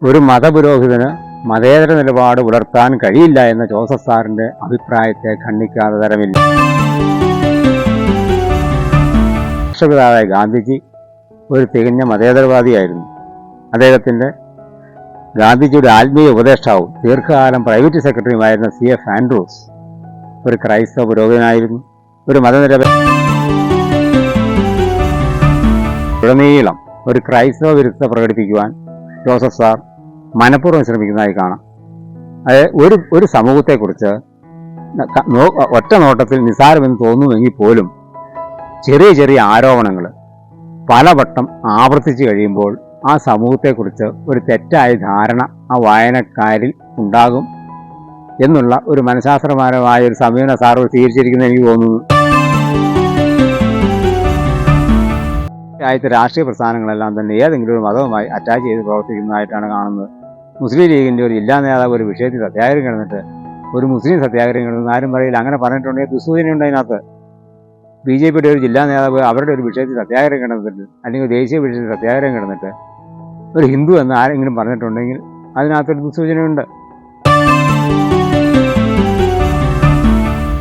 ഒരു മതപുരോഹിതന് മതേതര നിലപാട് പുലർത്താൻ കഴിയില്ല എന്ന ജോസഫ് സാറിന്റെ അഭിപ്രായത്തെ ഖണ്ഡിക്കാതെ തരമില്ല. രാഷ്ട്രപിതാവായ ഗാന്ധിജി ഒരു തികഞ്ഞ മതേതരവാദിയായിരുന്നു. അദ്ദേഹത്തിന്റെ ഗാന്ധിജിയുടെ ആത്മീയ ഉപദേഷ്ടാവും ദീർഘകാലം പ്രൈവറ്റ് സെക്രട്ടറിയുമായിരുന്ന സി എഫ് ആൻഡ്രൂസ് ഒരു ക്രൈസ്തവ പുരോഹിതനായിരുന്നു. ഒരു മതനിരപ ഉടനീളം ഒരു ക്രൈസ്തവ വിരുദ്ധ പ്രകടിപ്പിക്കുവാൻ ജോസഫ് സാർ മനഃപൂർവം ശ്രമിക്കുന്നതായി കാണാം. അതായത് ഒരു ഒരു സമൂഹത്തെക്കുറിച്ച് ഒറ്റ നോട്ടത്തിൽ നിസാരമെന്ന് തോന്നുമെങ്കിൽ പോലും ചെറിയ ചെറിയ ആരോപണങ്ങൾ പലവട്ടം ആവർത്തിച്ചു കഴിയുമ്പോൾ ആ സമൂഹത്തെക്കുറിച്ച് ഒരു തെറ്റായ ധാരണ ആ വായനക്കാരിൽ ഉണ്ടാകും എന്നുള്ള ഒരു മനഃശാസ്ത്രപരമായ ഒരു സമീപന സാറ് സ്വീകരിച്ചിരിക്കുന്നത് എനിക്ക് തോന്നുന്നു. രാജ്യത്തെ രാഷ്ട്രീയ പ്രസ്ഥാനങ്ങളെല്ലാം തന്നെ ഏതെങ്കിലും ഒരു മതവുമായി അറ്റാച്ച് ചെയ്ത് പ്രവർത്തിക്കുന്നതായിട്ടാണ് കാണുന്നത്. മുസ്ലിം ലീഗിന്റെ ഒരു ജില്ലാ നേതാവ് ഒരു വിഷയത്തിൽ സത്യാഗ്രഹം കിടന്നിട്ട് ഒരു മുസ്ലിം സത്യാഗ്രഹം കിടന്ന് ആരും പറയില്ല. അങ്ങനെ പറഞ്ഞിട്ടുണ്ടെങ്കിൽ ദുസൂചനയുണ്ട് അതിനകത്ത്. ബി ജെ പിയുടെ ഒരു ജില്ലാ നേതാവ് അവരുടെ ഒരു വിഷയത്തിൽ സത്യാഗ്രഹം കിടന്നിട്ട് അല്ലെങ്കിൽ ദേശീയ വിഷയത്തിൽ സത്യാഗ്രഹം കിടന്നിട്ട് ഒരു ഹിന്ദു എന്ന് ആരെങ്കിലും പറഞ്ഞിട്ടുണ്ടെങ്കിൽ അതിനകത്തൊരു ദുസ്സൂചനയുണ്ട്.